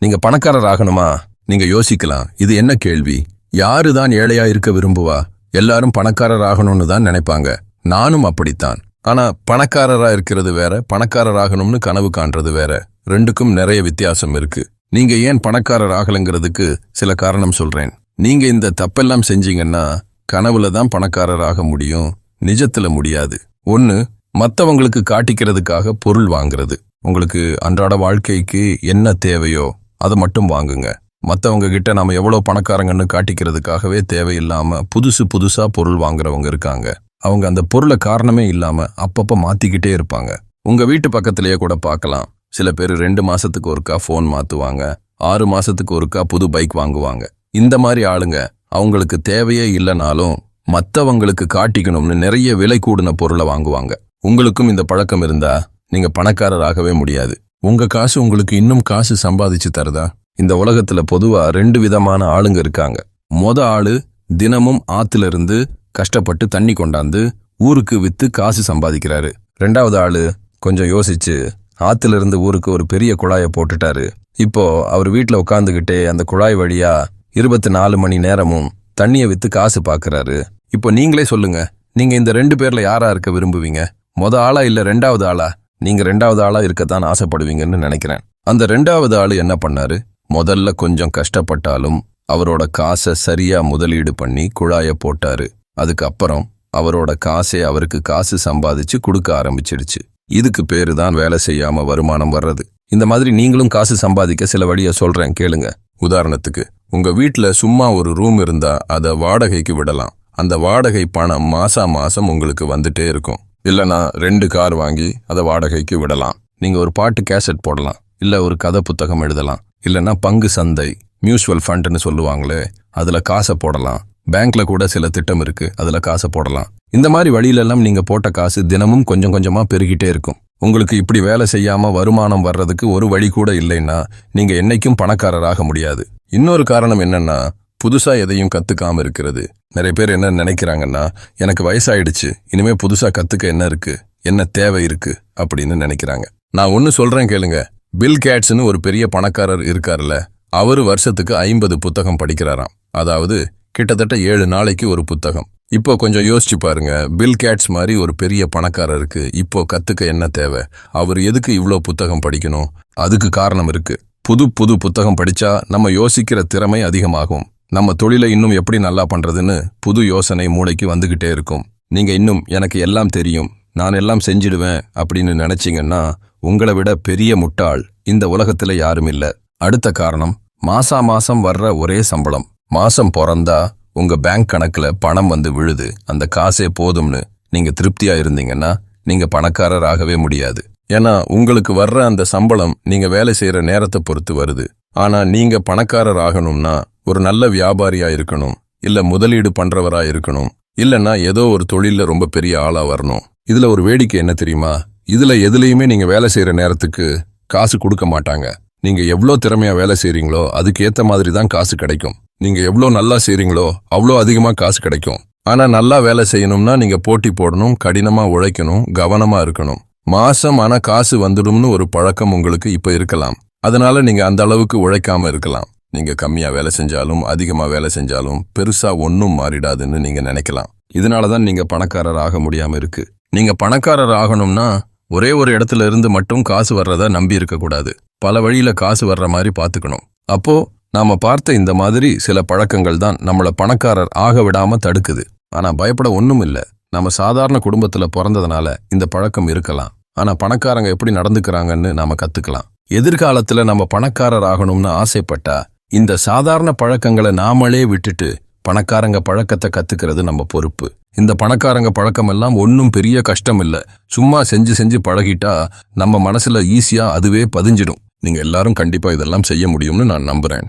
நீங்க பணக்காரர் ஆகணுமா நீங்க யோசிக்கலாம். இது என்ன கேள்வி? யாரு தான் ஏழையா இருக்க விரும்புவா? எல்லாரும் பணக்காரர் ஆகணும்னு தான் நினைப்பாங்க. நானும் அப்படித்தான். ஆனா பணக்காரரா இருக்கிறது வேற பணக்காரர் ஆகணும்னு கனவு காண்றது வேற. ரெண்டுக்கும் நிறைய வித்தியாசம் இருக்கு. நீங்க ஏன் பணக்காரர் ஆகலங்கிறதுக்கு சில காரணம் சொல்றேன். நீங்க இந்த தப்பெல்லாம் செஞ்சீங்கன்னா கனவுல தான் பணக்காரர் ஆக முடியும். நிஜத்துல முடியாது. ஒன்னு மத்தவங்களுக்கு காட்டிக்கிறதுக்காக பொருள் வாங்குறது. உங்களுக்கு அன்றாட வாழ்க்கைக்கு என்ன தேவையோ அதை மட்டும் வாங்குங்க. மற்றவங்க கிட்ட நாம் எவ்வளோ பணக்காரங்கன்னு காட்டிக்கிறதுக்காகவே தேவையில்லாமல் புதுசு புதுசாக பொருள் வாங்குறவங்க இருக்காங்க. அவங்க அந்த பொருளை காரணமே இல்லாமல் அப்பப்போ மாற்றிக்கிட்டே இருப்பாங்க. உங்கள் வீட்டு பக்கத்திலேயே கூட பார்க்கலாம். சில பேர் ரெண்டு மாதத்துக்கு ஒருக்கா ஃபோன் மாற்றுவாங்க ஆறு மாதத்துக்கு ஒருக்கா புது பைக் வாங்குவாங்க. இந்த மாதிரி ஆளுங்க அவங்களுக்கு தேவையே இல்லைனாலும் மற்றவங்களுக்கு காட்டிக்கணும்னு நிறைய விலை கூடின பொருளை வாங்குவாங்க. உங்களுக்கும் இந்த பழக்கம் இருந்தால் நீங்கள் பணக்காரராகவே முடியாது. உங்க காசு உங்களுக்கு இன்னும் காசு சம்பாதிச்சு தருதா? இந்த உலகத்துல பொதுவா ரெண்டு விதமான ஆளுங்க இருக்காங்க. மொத ஆளு தினமும் ஆத்துல இருந்து கஷ்டப்பட்டு தண்ணி கொண்டாந்து ஊருக்கு வித்து காசு சம்பாதிக்கிறாரு. ரெண்டாவது ஆளு கொஞ்சம் யோசிச்சு ஆத்துல இருந்து ஊருக்கு ஒரு பெரிய குழாயை போட்டுட்டாரு. இப்போ அவர் வீட்டில் உட்காந்துக்கிட்டே அந்த குழாய் வழியா இருபத்தி நாலு மணி நேரமும் தண்ணியை வித்து காசு பாக்குறாரு. இப்போ நீங்களே சொல்லுங்க நீங்க இந்த ரெண்டு பேர்ல யாரா இருக்க விரும்புவீங்க? மொத ஆளா இல்ல ரெண்டாவது ஆளா? நீங்க ரெண்டாவது ஆளா இருக்கத்தான் ஆசைப்படுவீங்கன்னு நினைக்கிறேன். அந்த ரெண்டாவது ஆளு என்ன பண்ணாரு? முதல்ல கொஞ்சம் கஷ்டப்பட்டாலும் அவரோட காசை சரியா முதலீடு பண்ணி குழாய போட்டாரு. அதுக்கப்புறம் அவரோட காசே அவருக்கு காசு சம்பாதிச்சு கொடுக்க ஆரம்பிச்சிடுச்சு. இதுக்கு பேரு தான் வேலை செய்யாம வருமானம் வர்றது. இந்த மாதிரி நீங்களும் காசு சம்பாதிக்க சில வழியை சொல்றேன் கேளுங்க. உதாரணத்துக்கு உங்க வீட்ல சும்மா ஒரு ரூம் இருந்தா அதை வாடகைக்கு விடலாம். அந்த வாடகை பணம் மாசா மாசம் உங்களுக்கு வந்துட்டே இருக்கும். இல்லைன்னா ரெண்டு கார் வாங்கி அதை வாடகைக்கு விடலாம். நீங்கள் ஒரு பாட்டு கேசட் போடலாம். இல்லை ஒரு கதை புத்தகம் எழுதலாம். இல்லைன்னா பங்கு சந்தை மியூச்சுவல் ஃபண்டுன்னு சொல்லுவாங்களே அதில் காசை போடலாம். பேங்க்ல கூட சில திட்டம் இருக்கு அதில் காசை போடலாம். இந்த மாதிரி வழியிலெல்லாம் நீங்கள் போட்ட காசு தினமும் கொஞ்சம் கொஞ்சமாக பெருகிட்டே இருக்கும். உங்களுக்கு இப்படி வேலை செய்யாமல் வருமானம் வர்றதுக்கு ஒரு வழி கூட இல்லைன்னா நீங்கள் என்னைக்கும் பணக்காரராக முடியாது. இன்னொரு காரணம் என்னன்னா புதுசாக எதையும் கற்றுக்காம இருக்கிறது. நிறைய பேர் என்ன நினைக்கிறாங்கன்னா எனக்கு வயசாயிடுச்சு இனிமே புதுசாக கற்றுக்க என்ன இருக்கு என்ன தேவை இருக்கு அப்படின்னு நினைக்கிறாங்க. நான் ஒன்று சொல்றேன் கேளுங்க. பில் கேட்ஸ்னு ஒரு பெரிய பணக்காரர் இருக்கார்ல அவரு வருஷத்துக்கு ஐம்பது புத்தகம் படிக்கிறாராம். அதாவது கிட்டத்தட்ட ஏழு நாளைக்கு ஒரு புத்தகம். இப்போ கொஞ்சம் யோசிச்சு பாருங்க பில் கேட்ஸ் மாதிரி ஒரு பெரிய பணக்காரருக்கு இப்போ கத்துக்க என்ன தேவை? அவர் எதுக்கு இவ்வளோ புத்தகம் படிக்கணும்? அதுக்கு காரணம் இருக்கு. புது புது புத்தகம் படிச்சா நம்ம யோசிக்கிற திறமை அதிகமாகும். நம்ம தொழிலை இன்னும் எப்படி நல்லா பண்றதுன்னு புது யோசனை மூளைக்கு வந்துகிட்டே இருக்கும். நீங்க இன்னும் எனக்கு எல்லாம் தெரியும். நான் எல்லாம் செஞ்சிடுவேன் அப்படின்னு நினைச்சீங்கன்னா உங்களை விட பெரிய முட்டாள் இந்த உலகத்துல யாரும் இல்ல. அடுத்த காரணம் மாசா மாசம் வர்ற ஒரே சம்பளம். மாசம் பிறந்தா உங்க பேங்க் கணக்குல பணம் வந்து விழுது. அந்த காசே போதும்னு நீங்க திருப்தியா இருந்தீங்கன்னா நீங்க பணக்காரர் ஆகவே முடியாது. ஏன்னா உங்களுக்கு வர்ற அந்த சம்பளம் நீங்க வேலை செய்யற நேரத்தை பொறுத்து வருது. ஆனா நீங்க பணக்காரர் ஆகணும்னா ஒரு நல்ல வியாபாரியா இருக்கணும் இல்ல முதலீடு பண்றவரா இருக்கணும் இல்லைன்னா ஏதோ ஒரு தொழில்ல ரொம்ப பெரிய ஆளா வரணும். இதுல ஒரு வேடிக்கை என்ன தெரியுமா? இதுல எதுலையுமே நீங்க வேலை செய்யற நேரத்துக்கு காசு கொடுக்க மாட்டாங்க. நீங்க எவ்வளோ திறமையா வேலை செய்றீங்களோ அதுக்கு ஏத்த மாதிரி தான் காசு கிடைக்கும். நீங்க எவ்வளோ நல்லா செய்றீங்களோ அவ்வளோ அதிகமா காசு கிடைக்கும். ஆனா நல்லா வேலை செய்யணும்னா நீங்க போட்டி போடணும் கடினமா உழைக்கணும் கவனமா இருக்கணும். மாசம் ஆனா காசு வந்துடும்னு ஒரு பழக்கம் உங்களுக்கு இப்ப இருக்கலாம். அதனால நீங்க அந்த அளவுக்கு உழைக்காம இருக்கலாம். நீங்க கம்மியா வேலை செஞ்சாலும் அதிகமா வேலை செஞ்சாலும் பெருசா ஒன்னும் மாறிடாதுன்னு நீங்க நினைக்கலாம். இதனாலதான் நீங்க பணக்காரர் ஆக முடியாம இருக்கு. நீங்க பணக்காரர் ஆகணும்னா ஒரே ஒரு இடத்துல இருந்து மட்டும் காசு வர்றத நம்பி இருக்கக்கூடாது பல வழியில காசு வர்ற மாதிரி பார்த்துக்கணும் அப்போ நாம பார்த்த இந்த மாதிரி சில பழக்கங்கள் தான் நம்மள பணக்காரர் ஆக விடாம தடுக்குது. ஆனா பயப்பட ஒண்ணும் இல்லை நம்ம சாதாரண குடும்பத்துல பிறந்ததுனால இந்த பழக்கம் இருக்கலாம். ஆனால் பணக்காரங்க எப்படி நடந்துக்கிறாங்கன்னு நாம் கற்றுக்கலாம் எதிர்காலத்தில் நம்ம பணக்காரர் ஆகணும்னு ஆசைப்பட்டா இந்த சாதாரண பழக்கங்களை நாமளே விட்டுட்டு பணக்காரங்க பழக்கத்தை கத்துக்கிறது நம்ம பொறுப்பு. இந்த பணக்காரங்க பழக்கம் எல்லாம் ஒன்றும் பெரிய கஷ்டம் இல்லை. சும்மா செஞ்சு செஞ்சு பழகிட்டா நம்ம மனசுல ஈஸியா அதுவே பதிஞ்சிடும். நீங்க எல்லாரும் கண்டிப்பா இதெல்லாம் செய்ய முடியும்னு நான் நம்புறேன்.